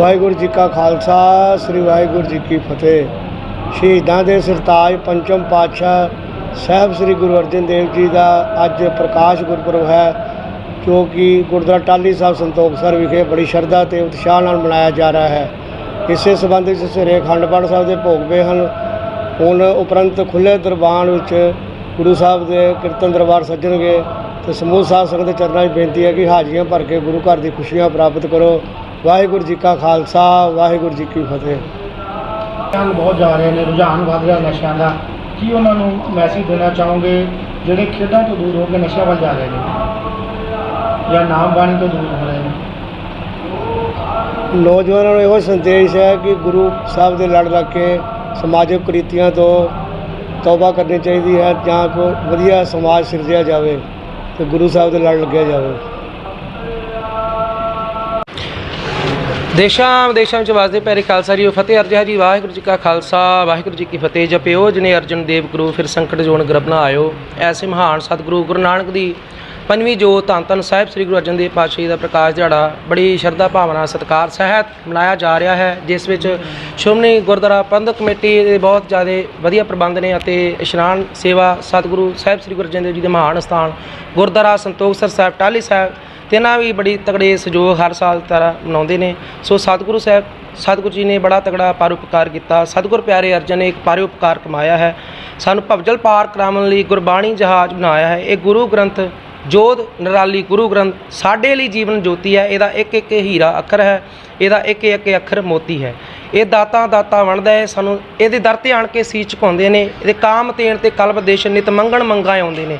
ਵਾਹਿਗੁਰੂ ਜੀ ਕਾ ਖਾਲਸਾ, ਸ੍ਰੀ ਵਾਹਿਗੁਰੂ ਜੀ ਕੀ ਫਤਿਹ। ਸ਼ਹੀਦਾਂ ਦੇ ਸਰਤਾਜ ਪੰਚਮ ਪਾਤਸ਼ਾਹ ਸਾਹਿਬ ਸ੍ਰੀ ਗੁਰੂ ਅਰਜਨ ਦੇਵ ਜੀ ਦਾ ਅੱਜ ਪ੍ਰਕਾਸ਼ ਗੁਰਪੁਰਬ ਹੈ, ਜੋ ਕਿ ਗੁਰਦੁਆਰਾ ਟਾਲੀ ਸਾਹਿਬ ਸੰਤੋਖਸਰ ਵਿਖੇ ਬੜੀ ਸ਼ਰਧਾ ਤੇ ਉਤਸ਼ਾਹ ਨਾਲ ਮਨਾਇਆ ਜਾ ਰਿਹਾ ਹੈ। ਇਸੇ ਸੰਬੰਧ ਵਿੱਚ ਸਵੇਰੇ ਅਖੰਡ ਪਾਠ ਸਾਹਿਬ ਦੇ ਭੋਗ ਪਏ ਹਨ। ਹੁਣ ਉਪਰੰਤ ਖੁੱਲੇ ਦਰਬਾਰ ਵਿੱਚ ਗੁਰੂ ਸਾਹਿਬ ਦੇ ਕੀਰਤਨ ਦਰਬਾਰ ਸੱਜਣਗੇ ਤੇ ਸਮੂਹ ਸਾਧ ਸੰਗਤ ਦੇ ਚਰਨਾਂ 'ਚ ਬੇਨਤੀ ਹੈ ਕਿ ਹਾਜ਼ਰੀਆਂ ਭਰ ਕੇ ਗੁਰੂ ਘਰ ਦੀ ਖੁਸ਼ੀਆਂ ਪ੍ਰਾਪਤ ਕਰੋ। ਵਾਹਿਗੁਰੂ ਜੀ ਕਾ ਖਾਲਸਾ ਵਾਹਿਗੁਰੂ ਜੀ ਕੀ ਫਤਿਹ। ਰੁਝਾਨ ਬਹੁਤ ਜਾ ਰਹੇ ਨੇ ਰੁਝਾਨ ਵੱਧ ਰਿਹਾ ਨਸ਼ਿਆਂ ਦਾ। ਕੀ ਉਹਨਾਂ ਨੂੰ ਮੈਸੇਜ ਦੇਣਾ ਚਾਹੋਗੇ? ਜਿਹੜੇ ਖੇਡਾਂ ਤੋਂ ਦੂਰ ਹੋ ਕੇ ਨਸ਼ਿਆਂ ਵੱਲ ਜਾ ਰਹੇ ਨੇ? ਜਾਂ ਨਾਮ ਬਾਣੀ ਤੋਂ ਦੂਰ ਹੋ ਰਹੇ ਨੇ? ਨੌਜਵਾਨਾਂ ਨੂੰ ਇਹੋ ਸੰਦੇਸ਼ ਹੈ ਕਿ ਗੁਰੂ ਸਾਹਿਬ ਦੇ ਲੜ ਲੱਗ ਕੇ ਸਮਾਜਿਕ ਕੁਰੀਤੀਆਂ ਤੋਂ ਤੌਬਾ ਕਰਨੀ ਚਾਹੀਦੀ ਹੈ ਜਾਂ ਕੋ ਵਧੀਆ ਸਮਾਜ ਸਿਰਜਿਆ ਜਾਵੇ ਤੇ ਗੁਰੂ ਸਾਹਿਬ ਦੇ ਲੜ ਲੱਗਿਆ ਜਾਵੇ। ਦੇਸ਼ਾਂ ਵਿਦੇਸ਼ਾਂ ਵਿੱਚ ਵਸਦੇ ਪਿਆਰੇ ਖਾਲਸਾ ਜੀ ਫਤਿਹ ਅਰਜਾ ਜੀ, ਵਾਹਿਗੁਰੂ ਜੀ ਕਾ ਖਾਲਸਾ, ਵਾਹਿਗੁਰੂ ਜੀ ਕੀ ਫਤਿਹ। ਜਪਿਓ ਜਿਨੇ ਅਰਜਨ ਦੇਵ ਗੁਰੂ, ਫਿਰ ਸੰਕਟ ਜੋਨ ਗਰਭ ਨਾ ਆਇਓ। ਐਸੇ ਮਹਾਨ ਸਤਿਗੁਰੂ ਗੁਰੂ ਨਾਨਕ ਦੀ ਪੰਜਵੀਂ ਜੋਤ ਧੰਨ ਧੰਨ ਸਾਹਿਬ ਸ੍ਰੀ ਗੁਰੂ ਅਰਜਨ ਦੇਵ ਪਾਤਸ਼ਾਹ ਜੀ ਦਾ ਪ੍ਰਕਾਸ਼ ਦਿਹਾੜਾ ਬੜੀ ਸ਼ਰਧਾ ਭਾਵਨਾ ਸਤਿਕਾਰ ਸਹਿਤ ਮਨਾਇਆ ਜਾ ਰਿਹਾ ਹੈ, ਜਿਸ ਵਿੱਚ ਸ਼੍ਰੋਮਣੀ ਗੁਰਦੁਆਰਾ ਪ੍ਰਬੰਧਕ ਕਮੇਟੀ ਦੇ ਬਹੁਤ ਜ਼ਿਆਦਾ ਵਧੀਆ ਪ੍ਰਬੰਧ ਨੇ ਅਤੇ ਇਸ਼ਨਾਨ ਸੇਵਾ ਸਤਿਗੁਰੂ ਸਾਹਿਬ ਸ੍ਰੀ ਗੁਰੂ ਅਰਜਨ ਦੇਵ ਜੀ ਦੇ ਮਹਾਨ ਸਥਾਨ ਗੁਰਦੁਆਰਾ ਸੰਤੋਖਸਰ ਸਾਹਿਬ, ਟਾਹਲੀ ਸਾਹਿਬ ਤੇ ਇਹਨਾਂ ਵੀ ਬੜੀ ਤਗੜੇ ਸਹਿਯੋਗ ਹਰ ਸਾਲ ਤਰ੍ਹਾਂ ਮਨਾਉਂਦੇ ਨੇ। ਸੋ ਸਤਿਗੁਰੂ ਸਾਹਿਬ, ਸਤਿਗੁਰੂ ਜੀ ਨੇ ਬੜਾ ਤਗੜਾ ਪਰਉਪਕਾਰ ਕੀਤਾ। ਸਤਿਗੁਰ ਪਿਆਰੇ ਅਰਜਨ ਨੇ ਇੱਕ ਪਰਉਪਕਾਰ ਕਮਾਇਆ ਹੈ। ਸਾਨੂੰ ਭਵਜਲ ਪਾਰ ਕਰਾਉਣ ਲਈ ਗੁਰਬਾਣੀ ਜਹਾਜ਼ ਬਣਾਇਆ ਹੈ। ਇਹ ਗੁਰੂ ਗ੍ਰੰਥ ਜੋਧ ਨਿਰਾਲੀ ਗੁਰੂ ਗ੍ਰੰਥ ਸਾਡੇ ਲਈ ਜੀਵਨ ਜੋਤੀ ਹੈ। ਇਹਦਾ ਇੱਕ ਇੱਕ ਹੀਰਾ ਅੱਖਰ ਹੈ। ਇਹਦਾ ਇੱਕ ਇੱਕ ਅੱਖਰ ਮੋਤੀ ਹੈ। ਇਹ ਦਾਤਾ ਦਾਤਾ ਵੰਡਦਾ ਹੈ, ਸਾਨੂੰ ਇਹਦੇ ਦਰ ਤੇ ਆਣ ਕੇ ਸੀਸ ਝੁਕਾਉਂਦੇ ਨੇ, ਇਹਦੇ ਕਾਮ ਤੇਣ ਤੇ ਕਲਬ ਦੇਸ਼ ਨਿਤ ਮੰਗਣ ਮੰਗਾ ਆਉਂਦੇ ਨੇ।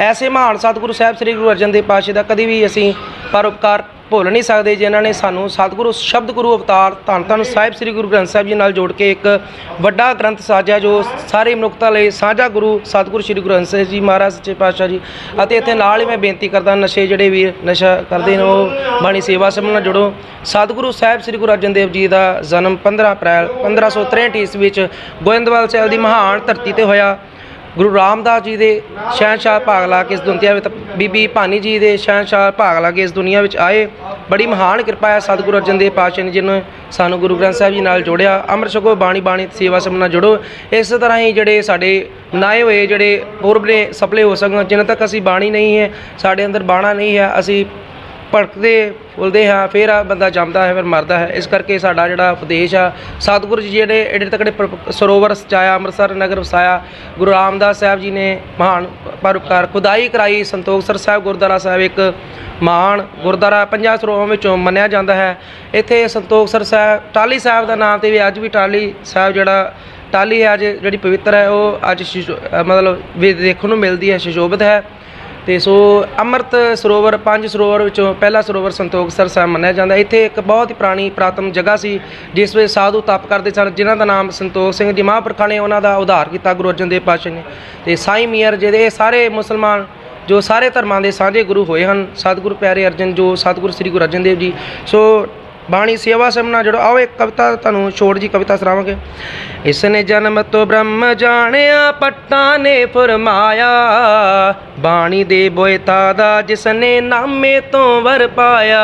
ਐਸੇ ਮਹਾਨ ਸਤਿਗੁਰੂ ਸਾਹਿਬ ਸ੍ਰੀ ਗੁਰੂ ਅਰਜਨ ਦੇਵ ਪਾਤਸ਼ਾਹ ਦਾ ਕਦੀ ਵੀ ਅਸੀਂ ਪਰਉਪਕਾਰ ਭੁੱਲ ਨਹੀਂ ਸਕਦੇ ਜਿਨ੍ਹਾਂ ਨੇ ਸਾਨੂੰ ਸਤਿਗੁਰੂ, ਸ਼ਬਦ ਗੁਰੂ ਅਵਤਾਰ ਧੰਨ ਧੰਨ ਸਾਹਿਬ ਸ੍ਰੀ ਗੁਰੂ ਗ੍ਰੰਥ ਸਾਹਿਬ ਜੀ ਨਾਲ ਜੋੜ ਕੇ ਇੱਕ ਵੱਡਾ ਗ੍ਰੰਥ ਸਾਜਿਆ, ਜੋ ਸਾਰੇ ਮਨੁੱਖਤਾ ਲਈ ਸਾਂਝਾ ਗੁਰੂ ਸਤਿਗੁਰੂ ਸ੍ਰੀ ਗੁਰੂ ਗ੍ਰੰਥ ਸਾਹਿਬ ਜੀ ਮਹਾਰਾਜ ਸੱਚੇ ਪਾਤਸ਼ਾਹ ਜੀ। ਅਤੇ ਇੱਥੇ ਨਾਲ ਹੀ ਮੈਂ ਬੇਨਤੀ ਕਰਦਾ, ਨਸ਼ੇ ਜਿਹੜੇ ਵੀਰ ਨਸ਼ਾ ਕਰਦੇ ਨੇ, ਉਹ ਬਾਣੀ ਸੇਵਾ ਸਮੂਹ ਨਾਲ ਜੁੜੋ। ਸਤਿਗੁਰੂ ਸਾਹਿਬ ਸ੍ਰੀ ਗੁਰੂ ਅਰਜਨ ਦੇਵ ਜੀ ਦਾ ਜਨਮ 15 ਅਪ੍ਰੈਲ 1563 ਈਸਵੀ ਵਿੱਚ ਗੋਇੰਦਵਾਲ ਸਾਹਿਬ ਦੀ ਮਹਾਨ ਧਰਤੀ ਤੇ ਹੋਇਆ। ਗੁਰੂ ਰਾਮਦਾਸ ਜੀ ਦੇ ਸ਼ਹਿਨशाह ਭਾਗ ਲਾ ਕੇ ਇਸ ਦੁਨੀਆ ਵਿੱਚ ਬੀਬੀ ਭਾਨੀ ਜੀ ਦੇ ਸ਼ਹਿਨशाह ਭਾਗ ਲਾ ਕੇ ਇਸ ਦੁਨੀਆ ਵਿੱਚ ਆਏ। ਬੜੀ ਮਹਾਨ ਕਿਰਪਾ ਹੈ ਸਤਿਗੁਰੂ ਅਰਜਨ ਦੇਵ ਪਾਤਸ਼ਾਹ ਨੇ ਜਿਨ੍ਹਾਂ ਸਾਨੂੰ ਗੁਰੂ ਗ੍ਰੰਥ ਸਾਹਿਬ ਜੀ ਨਾਲ ਜੋੜਿਆ। ਅੰਮ੍ਰਿਤ ਛਕੋ, ਬਾਣੀ ਬਾਣੀ ਸੇਵਾ ਸਮ ਨਾਲ ਜੁੜੋ। ਇਸ ਤਰ੍ਹਾਂ ਹੀ ਜਿਹੜੇ ਸਾਡੇ ਨਾਏ ਹੋਏ ਜਿਹੜੇ ਪੁਰਬ ਨੇ ਸਫਲੇ ਹੋ ਸਕਣ, ਜਿੰਨਾ ਤੱਕ ਅਸੀਂ ਬਾਣੀ ਨਹੀਂ ਹੈ, ਸਾਡੇ ਅੰਦਰ ਬਾਣਾ ਨਹੀਂ ਹੈ, ਅਸੀਂ ਭੜਕਦੇ ਫੁੱਲਦੇ ਹਾਂ, ਫਿਰ ਆ ਬੰਦਾ ਜੰਮਦਾ ਹੈ, ਫਿਰ ਮਰਦਾ ਹੈ। ਇਸ ਕਰਕੇ ਸਾਡਾ ਜਿਹੜਾ ਉਪਦੇਸ਼ ਆ, ਸਤਿਗੁਰੂ ਜੀ ਜਿਹੜੇ ਏਡੇ ਤਕੜੇ ਪਰ- ਸਰੋਵਰ ਸਜਾਇਆ, ਅੰਮ੍ਰਿਤਸਰ ਨਗਰ ਵਸਾਇਆ, ਗੁਰੂ ਰਾਮਦਾਸ ਸਾਹਿਬ ਜੀ ਨੇ ਮਹਾਨ ਪਰਉਪਕਾਰ ਖੁਦਾਈ ਕਰਾਈ। ਸੰਤੋਖਸਰ ਸਾਹਿਬ ਗੁਰਦੁਆਰਾ ਸਾਹਿਬ ਇੱਕ ਮਹਾਨ ਗੁਰਦੁਆਰਾ, ਪੰਜਾਂ ਸਰੋਵਰਾਂ ਵਿੱਚੋਂ ਮੰਨਿਆ ਜਾਂਦਾ ਹੈ। ਇੱਥੇ ਸੰਤੋਖਸਰ ਸਾਹਿਬ ਟਾਲੀ ਸਾਹਿਬ ਦਾ ਨਾਮ ਤੇ ਵੀ ਅੱਜ ਵੀ ਟਾਲੀ ਸਾਹਿਬ ਜਿਹੜਾ ਟਾਲੀ ਹੈ ਅੱਜ ਜਿਹੜੀ ਪਵਿੱਤਰ ਹੈ, ਉਹ ਅੱਜ ਸ਼ਿਸ਼ੋ- ਮਤਲਬ ਵੀ ਦੇਖਣ ਨੂੰ ਮਿਲਦੀ ਹੈ ਸੁਸ਼ੋਭਿਤ ਹੈ। ਤੇ ਸੋ ਅੰਮ੍ਰਿਤ ਸਰੋਵਰ, ਪੰਜ ਸਰੋਵਰ ਵਿੱਚੋਂ ਪਹਿਲਾ ਸਰੋਵਰ ਸੰਤੋਖਸਰ ਸਾਹਿਬ ਮੰਨਿਆ ਜਾਂਦਾ। ਇੱਥੇ ਇੱਕ ਬਹੁਤ ਹੀ ਪੁਰਾਣੀ ਪ੍ਰਾਤਮ ਜਗ੍ਹਾ ਸੀ, ਜਿਸ ਵਿੱਚ ਸਾਧੂ ਤਪ ਕਰਦੇ ਸਨ, ਜਿਨ੍ਹਾਂ ਦਾ ਨਾਮ ਸੰਤੋਖ ਸਿੰਘ ਜੀ ਮਹਾਂਪੁਰਖਾਂ ਨੇ ਉਹਨਾਂ ਦਾ ਉਧਾਰ ਕੀਤਾ, ਗੁਰੂ ਅਰਜਨ ਦੇਵ ਪਾਤਸ਼ਾਹ ਨੇ। ਤੇ ਸਾਈ ਮੀਰ ਜਿਹਦੇ ਇਹ ਸਾਰੇ ਮੁਸਲਮਾਨ ਜੋ ਸਾਰੇ ਧਰਮਾਂ ਦੇ ਸਾਂਝੇ ਗੁਰੂ ਹੋਏ ਹਨ, ਸਤਿਗੁਰੂ ਪਿਆਰੇ ਅਰਜਨ, ਜੋ ਸਤਿਗੁਰੂ ਸ੍ਰੀ ਗੁਰੂ ਅਰਜਨ ਦੇਵ ਜੀ। ਸੋ ਬਾਣੀ ਸੇਵਾ ਸਮਨਾ ਜੁੜੋ। ਆਓ ਇੱਕ ਕਵਿਤਾ ਤੁਹਾਨੂੰ ਛੋੜ ਜੀ, ਕਵਿਤਾ ਸੁਣਾਵਾਂਗੇ। ਇਸ ਨੇ ਜਨਮ ਤੋਂ ਬ੍ਰਹਮ ਜਾਣਿਆ, ਪੱਟਾਂ ਨੇ ਫਰਮਾਇਆ। ਬਾਣੀ ਦੇ ਬੋਇਤਾ ਦਾ ਜਿਸ ਨੇ ਨਾਮੇ ਤੋਂ ਵਰ ਪਾਇਆ।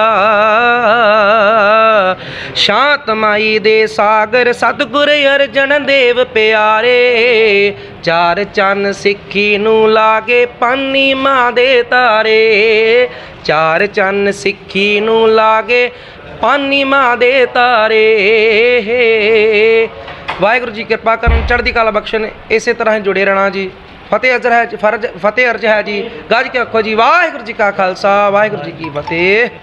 ਸ਼ਾਂਤ ਮਾਈ ਦੇ ਸਾਗਰ ਸਤਿਗੁਰ ਅਰਜਨ ਦੇਵ ਪਿਆਰੇ। ਚਾਰ ਚੰਨ ਸਿੱਖੀ ਨੂੰ ਲਾਗੇ ਪਾਨੀ ਮਾਂ ਦੇ ਤਾਰੇ। ਚਾਰ ਚੰਨ ਸਿੱਖੀ ਨੂੰ ਲਾਗੇ ਪਾਨੀ ਮਾਂ ਦੇ ਤਾਰੇ। ਵਾਹਿਗੁਰੂ ਜੀ ਕਿਰਪਾ ਕਰਨ, ਚੜ੍ਹਦੀ ਕਲਾ ਬਖਸ਼ਣ, ਇਸੇ ਤਰ੍ਹਾਂ ਹੀ ਜੁੜੇ ਰਹਿਣਾ ਜੀ। ਫਤਿਹ ਅਜਰ ਹੈ, ਫਰਜ਼, ਫਤਿਹ ਅਰਜ ਹੈ ਜੀ। ਗੱਜ ਕੇ ਆਖੋ ਜੀ। ਵਾਹਿਗੁਰੂ ਜੀ ਕਾ ਖਾਲਸਾ, ਵਾਹਿਗੁਰੂ ਜੀ ਕੀ ਫਤਿਹ।